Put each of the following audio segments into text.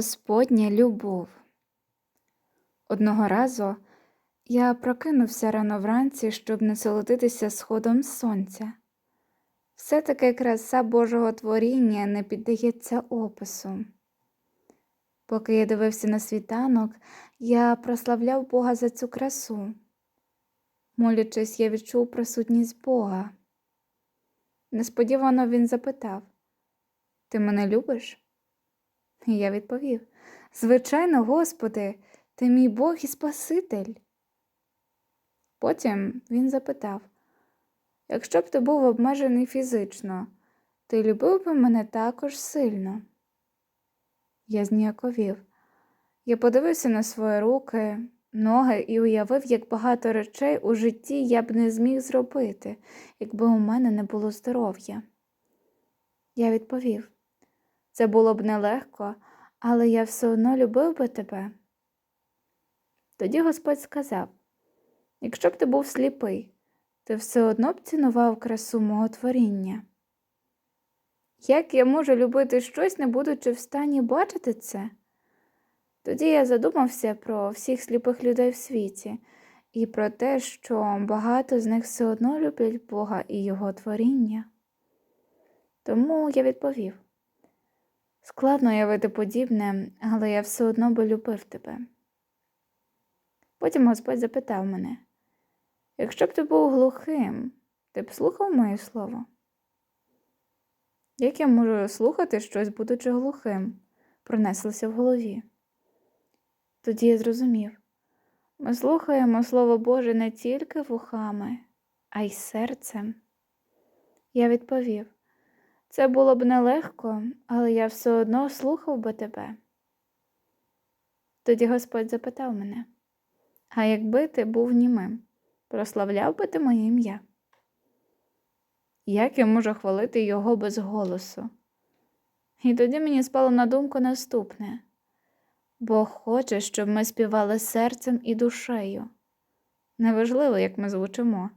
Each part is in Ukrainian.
Господня любов. Одного разу я прокинувся рано вранці, щоб насолодитися сходом сонця. Все таки краса Божого творіння не піддається опису. Поки я дивився на світанок, я прославляв Бога за цю красу. Молячись, я відчув присутність Бога. Несподівано він запитав: Ти мене любиш? І я відповів: Звичайно, Господи, ти мій Бог і Спаситель. Потім він запитав: Якщо б ти був обмежений фізично, ти любив би мене також сильно? Я зніяковів. Я подивився на свої руки, ноги і уявив, як багато речей у житті я б не зміг зробити, якби у мене не було здоров'я. Я відповів. Це було б нелегко, але я все одно любив би тебе. Тоді Господь сказав: якщо б ти був сліпий, ти все одно б цінував красу мого творіння. Як я можу любити щось, не будучи в стані бачити це? Тоді я задумався про всіх сліпих людей в світі і про те, що багато з них все одно люблять Бога і Його творіння. Тому я відповів. Складно уявити подібне, але я все одно би любив тебе. Потім Господь запитав мене, якщо б ти був глухим, ти б слухав моє слово? Як я можу слухати щось, будучи глухим, пронеслося в голові. Тоді я зрозумів ми слухаємо Слово Боже не тільки вухами, а й серцем. Я відповів. Це було б нелегко, але я все одно слухав би тебе. Тоді Господь запитав мене, а якби ти був німим, прославляв би ти моє ім'я? Як я можу хвалити його без голосу? І тоді мені спало на думку наступне Бог хоче, щоб ми співали серцем і душею. Неважливо, як ми звучимо.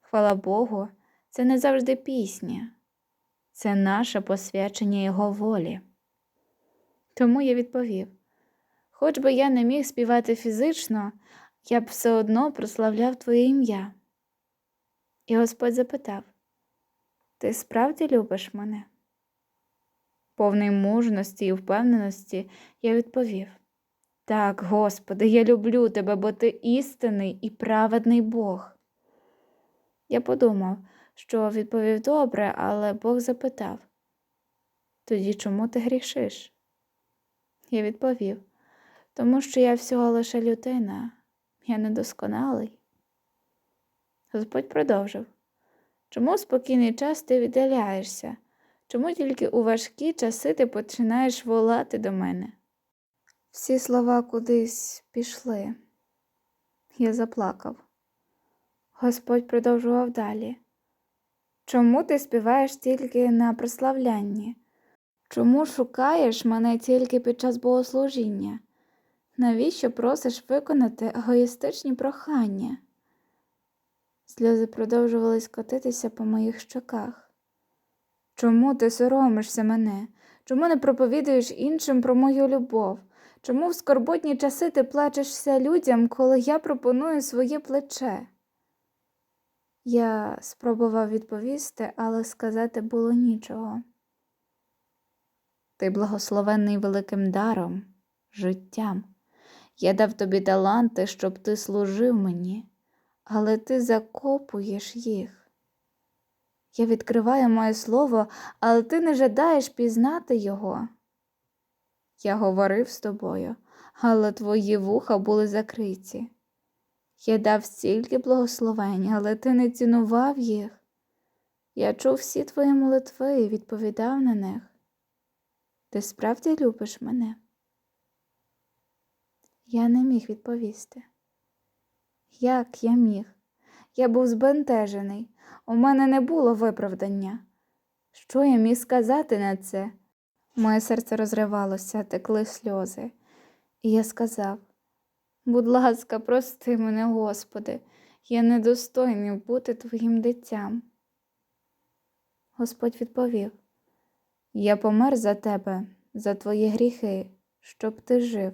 Хвала Богу, це не завжди пісня це наше посвячення Його волі. Тому я відповів: хоч би я не міг співати фізично, я б все одно прославляв Твоє ім'я. І Господь запитав: Ти справді любиш мене? Повний мужності і впевненості я відповів: Так, Господи, я люблю тебе, бо ти істинний і праведний Бог. Я подумав, що відповів добре, але Бог запитав тоді чому ти грішиш? Я відповів, тому що я всього лише людина, я недосконалий. Господь продовжив чому в спокійний час ти віддаляєшся? Чому тільки у важкі часи ти починаєш волати до мене? Всі слова кудись пішли. Я заплакав. Господь продовжував далі. Чому ти співаєш тільки на прославлянні? Чому шукаєш мене тільки під час богослужіння? Навіщо просиш виконати егоїстичні прохання? Сльози продовжували скотитися по моїх щоках. Чому ти соромишся мене? Чому не проповідуєш іншим про мою любов? Чому в скорботні часи ти плачешся людям, коли я пропоную своє плече? Я спробував відповісти, але сказати було нічого. Ти благословенний великим даром, життям. Я дав тобі таланти, щоб ти служив мені, але ти закопуєш їх. Я відкриваю моє слово, але ти не жадаєш пізнати його. Я говорив з тобою, але твої вуха були закриті. Я дав стільки благословень, але ти не цінував їх. Я чув всі твої молитви і відповідав на них. Ти справді любиш мене? Я не міг відповісти. Як я міг? Я був збентежений, у мене не було виправдання. Що я міг сказати на це? Моє серце розривалося, текли сльози, і я сказав Будь ласка, прости мене, Господи, я недостойний бути твоїм дитям. Господь відповів: Я помер за тебе, за твої гріхи, щоб ти жив,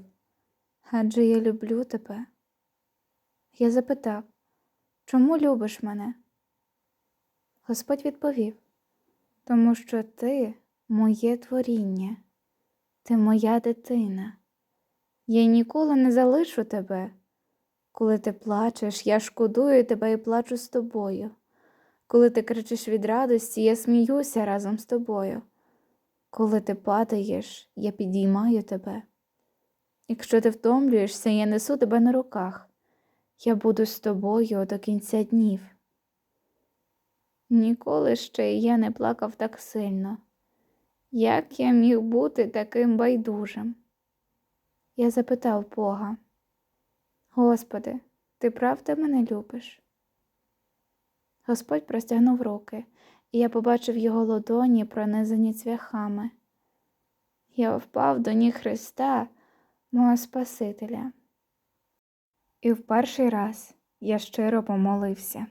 адже я люблю тебе. Я запитав, чому любиш мене? Господь відповів, тому що ти моє творіння, ти моя дитина. Я ніколи не залишу тебе. Коли ти плачеш, я шкодую тебе і плачу з тобою. Коли ти кричиш від радості, я сміюся разом з тобою. Коли ти падаєш, я підіймаю тебе. Якщо ти втомлюєшся, я несу тебе на руках. Я буду з тобою до кінця днів. Ніколи ще я не плакав так сильно. Як я міг бути таким байдужим? Я запитав Бога, Господи, ти правда мене любиш? Господь простягнув руки, і я побачив його ладоні, пронизані цвяхами. Я впав до ніг Христа, мого Спасителя. І в перший раз я щиро помолився.